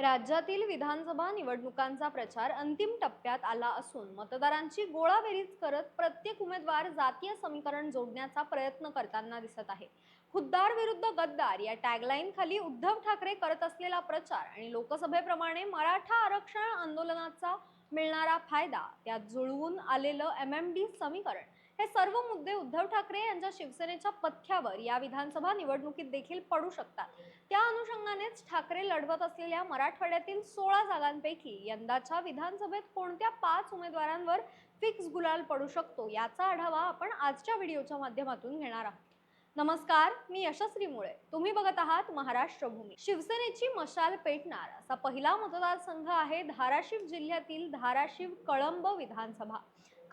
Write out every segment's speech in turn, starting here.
राज्यातील विधानसभा निवडणुकांचा प्रचार अंतिम टप्प्यात आला असून मतदारांची गोळाबेरीज करत प्रत्येक उमेदवार जातीय समीकरण जोडण्याचा प्रयत्न करताना दिसत आहे. खुद्दार विरुद्ध गद्दार या टॅगलाईन खाली उद्धव ठाकरे करत असलेला प्रचार आणि लोकसभेप्रमाणे मराठा आरक्षण आंदोलनाचा मिळणारा फायदा त्यात जुळवून आलेलं एम एम डी समीकरण हे सर्व मुद्दे उद्धव ठाकरे यांच्या शिवसेनेच्या पथ्यावर या विधानसभा निवडणुकीत देखील पडू शकतात. त्या अनुषंगानेच ठाकरे लढवत असलेल्या मराठवाड्यातील सोळा जागांपैकी यंदाच्या विधानसभेत कोणत्या पाच उमेदवारांवर फिक्स गुलाल पडू शकतो याचा आढावा आपण आजच्या व्हिडिओच्या माध्यमातून घेणार आहोत. नमस्कार मी यशस्वी मुळे. तुम्ही बघत आहात महाराष्ट्र भूमी शिवसेनेची मशाल पेटणार असा पहिला मतदारसंघ आहे धाराशिव जिल्ह्यातील धाराशिव कळंब विधानसभा.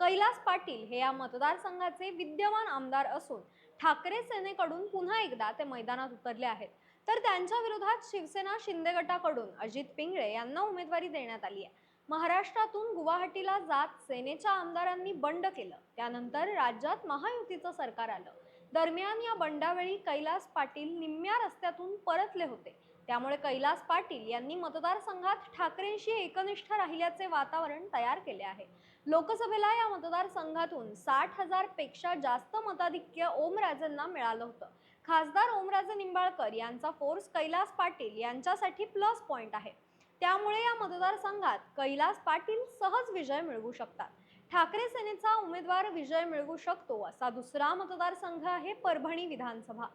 कैलास पाटील हे या मतदारसंघाचे विद्यमान आमदार असून ठाकरे सेनेकडून पुन्हा एकदा ते मैदानात उतरले आहेत. तर त्यांच्या विरोधात शिवसेना शिंदे गटाकडून अजित पिंगळे यांना उमेदवारी देण्यात आली आहे. महाराष्ट्रातून गुवाहाटीला जात सेनेच्या आमदारांनी बंड केलं. त्यानंतर राज्यात महायुतीचं सरकार आलं. दरम्यान या बंडावेळी कैलास पाटील निम्म्या रस्त्यातून परतले होते. त्यामुळे कैलास पाटील यांनी मतदारसंघात ठाकरेंशी एकनिष्ठ राहिल्याचे वातावरण तयार केले आहे. लोकसभेला या मतदारसंघातून साठ हजारपेक्षा जास्त मताधिक्य ओमराजेंना मिळालं होतं. खासदार ओमराजे निंबाळकर यांचा फोर्स कैलास पाटील यांच्यासाठी प्लस पॉइंट आहे. त्यामुळे या मतदारसंघात कैलास पाटील सहज विजय मिळवू शकतात. ठाकरे सेनेचा उमेदवार विजय मिळवू शकतो असा दुसरा मतदारसंघ आहे परभणी विधानसभा.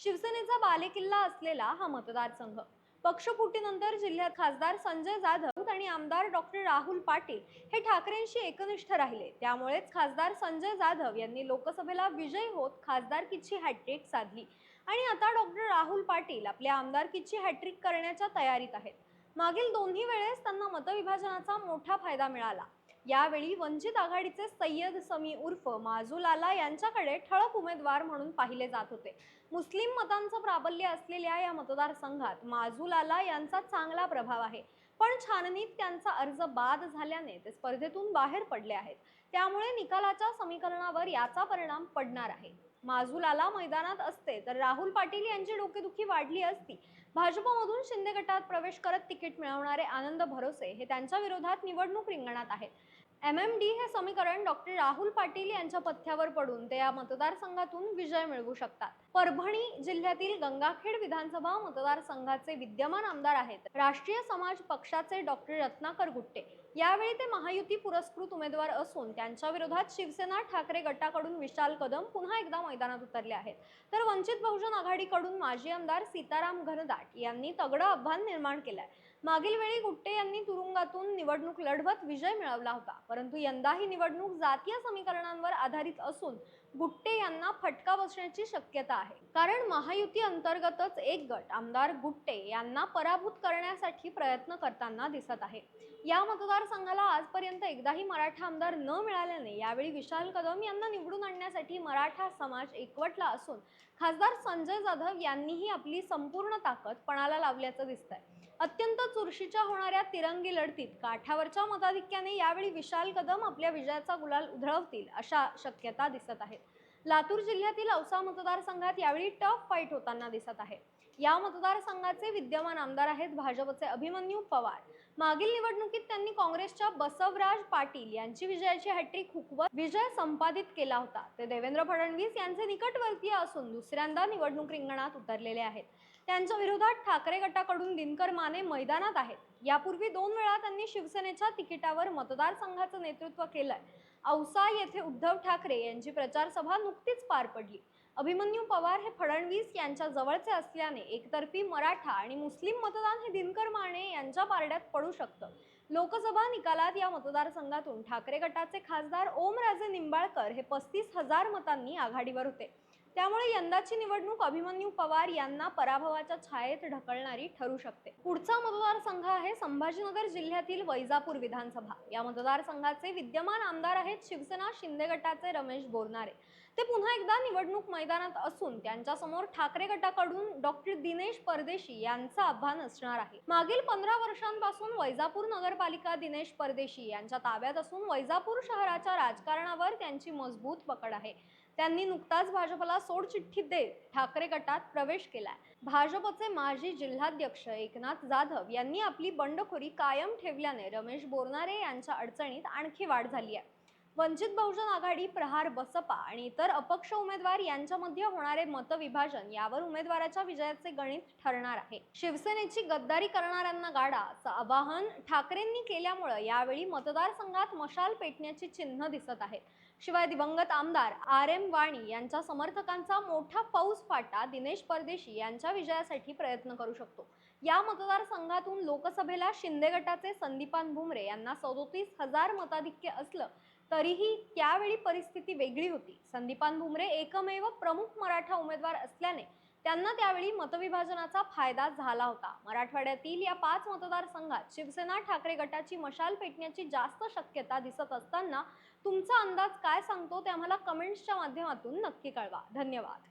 शिवसेनेचा बालेकिल्ला असलेला हा मतदारसंघ. पक्षफुटीनंतर जिल्ह्यात खासदार संजय जाधव आणि आमदार डॉक्टर राहुल पाटील हे ठाकरेंशी एकनिष्ठ राहिले. त्यामुळेच खासदार संजय जाधव यांनी लोकसभेला विजय होत खासदारकीची हॅट्रिक साधली. आणि आता डॉक्टर राहुल पाटील आपल्या आमदारकीची हॅट्रिक करण्याच्या तयारीत आहेत. मागील दोन्ही वेळेस त्यांना मतविभाजनाचा मोठा फायदा मिळाला. यावेळी वंचित आघाडीचे सय्यद समी उर्फ माजुलाला यांच्याकडे ठळक उमेदवार म्हणून पाहिले जात होते. मुस्लिम मतांचं प्राबल्य असलेल्या या मतदारसंघात माजुलाला यांचा चांगला प्रभाव आहे. पण छाननीत त्यांचा अर्ज बाद झाल्याने ते स्पर्धेतून बाहेर पडले आहेत. त्यामुळे निकालाच्या समीकरणावर याचा परिणाम पडणार आहे. माजुलाला मैदानात असते तर राहुल पाटील यांची डोकेदुखी वाढली असती. भाजपमधून शिंदे गटात प्रवेश करत तिकीट मिळवणारे आनंद भरोसे हे त्यांच्या विरोधात निवडणूक रिंगणात आहेत. एम एम डी हे समीकरण डॉक्टर राहुल पाटील यांच्या पथ्यावर पडून ते या मतदारसंघातून विजय मिळवू शकतात. परभणी जिल्ह्यातील गंगाखेड विधानसभा मतदारसंघाचे विद्यमान आमदार आहेत राष्ट्रीय समाज पक्षाचे डॉक्टर रत्नाकर गुट्टे. यावेळी ते महायुती पुरस्कृत उमेदवार असून त्यांच्या विरोधात शिवसेना ठाकरे गटाकडून विशाल कदम पुन्हा एकदा मैदानात उतरले आहेत. तर वंचित बहुजन आघाडीकडून माजी आमदार सीताराम घनदाट यांनी तगडं आव्हान निर्माण केलं आहे मागील वेळी गुट्टे यांनी तुरुंगातून निवडणूक लढवत विजय मिळवला होता. परंतु यंदा ही निवडणूक जातीय समीकरणांवर आधारित असून गुट्टे यांना फटका बसण्याची शक्यता आहे. कारण महायुती अंतर्गतच एक गट आमदार गुट्टे यांना पराभूत करण्यासाठी प्रयत्न करताना दिसत आहे. या मतदारसंघाला आजपर्यंत एकदाही मराठा आमदार न मिळाल्याने यावेळी विशाल कदम यांना निवडून आणण्यासाठी मराठा समाज एकवटला असून खासदार संजय जाधव यांनीही आपली संपूर्ण ताकद पणाला लावल्याचं दिसतंय. अत्यंत चुरशीच्या होणाऱ्या तिरंगी लढतीत काठावरच्या मताधिक्याने यावेळी विशाल कदम आपल्या विजयाचा गुलाल उधळवतील अशा शक्यता दिसत आहेत. लातूर जिल्ह्यातील औसा मतदारसंघात यावेळी टफ फाईट होताना दिसत आहे. या मतदारसंघाचे विद्यमान आमदार आहेत भाजपचे अभिमन्यू पवार. मागील निवडणुकीत त्यांनी काँग्रेसच्या बसवराज पाटील यांची विजयाची हॅट्रिक हुकवत विजय संपादित केला होता. ते देवेंद्र फडणवीस यांचे निकटवर्तीय असून दुसऱ्यांदा निवडणूक रिंगणात उतरलेले आहेत. त्यांच्या विरोधात ठाकरे गटाकडून दिनकर माने मैदानात आहेत. यापूर्वी दोन वेळा त्यांनी शिवसेनेच्या तिकिटावर मतदारसंघाचं नेतृत्व केलंय. औसा येथे उद्धव ठाकरे यांची प्रचारसभा नुकतीच पार पडली. अभिमन्यू पवार हे फडणवीस यांच्या जवळचे असल्याने एकतर्फी मराठा आणि मुस्लिम मतदान हे दिनकर माने यांच्या पारड्यात पडू शकतं. लोकसभा निकालात या मतदारसंघातून ठाकरे गटाचे खासदार ओमराजे निंबाळकर हे पस्तीस हजार मतांनी आघाडीवर होते. त्यामुळे यंदाची निवडणूक अभिमन्यू पवार यांना पराभवाच्या छायेत ढकलणारी ठरू शकते. पुढचा मतदारसंघ आहे संभाजीनगर जिल्ह्यातील वैजापूर विधानसभा. या मतदारसंघाचे विद्यमान आमदार आहेत शिवसेना शिंदे गटाचे रमेश बोरनारे. ते पुन्हा एकदा निवडणूक मैदानात असून त्यांच्यासमोर ठाकरे गटाकडून डॉक्टर दिनेश परदेशी यांचं आव्हान असणार आहे. मागील पंधरा वर्षांपासून वैजापूर नगरपालिका दिनेश परदेशी यांच्या ताब्यात असून वैजापूर शहराच्या राजकारणावर त्यांची मजबूत पकड आहे. त्यांनी नुकताच भाजपला सोडचिठ्ठी देत ठाकरे गटात प्रवेश केलाय. भाजपचे माजी जिल्हाध्यक्ष एकनाथ जाधव यांनी आपली बंडखोरी कायम ठेवल्याने रमेश बोरनारे यांच्या अडचणीत आणखी वाढ झाली आहे. वंचित बहुजन आघाडी प्रहार बसपा आणि इतर अपक्ष उमेदवार यांच्यामध्ये होणारे मतविभाजन यावर उमेदवाराच्या विजयाचे गणित ठरणार आहे. शिवसेनेची गद्दारी करणाऱ्यांना गाडा असं आवाहन ठाकरेंनी केल्यामुळे यावेळी मतदारसंघात मशाल पेटण्याची चिन्ह दिसत आहेत. शिवाय दिवंगत आमदार आर एम वाणी यांच्या समर्थकांचा मोठा पाऊस फाटा दिनेश परदेशी यांच्या विजयासाठी प्रयत्न करू शकतो. या मतदारसंघातून लोकसभेला शिंदे गटाचे संदीपान भुमरे यांना सदोतीस हजार मताधिक्य असलं तरीही त्यावेळी परिस्थिती वेगळी होती. संदीपान भुमरे एकमेव प्रमुख मराठा उमेदवार असल्याने त्यांना त्यावेळी मतविभाजनाचा फायदा झाला होता. मराठवाड्यातील या पाच मतदारसंघात शिवसेना ठाकरे गटाची मशाल पेटण्याची जास्त शक्यता दिसत असताना तुमचा अंदाज काय सांगतो ते आम्हाला कमेंट्सच्या माध्यमातून नक्की कळवा. धन्यवाद.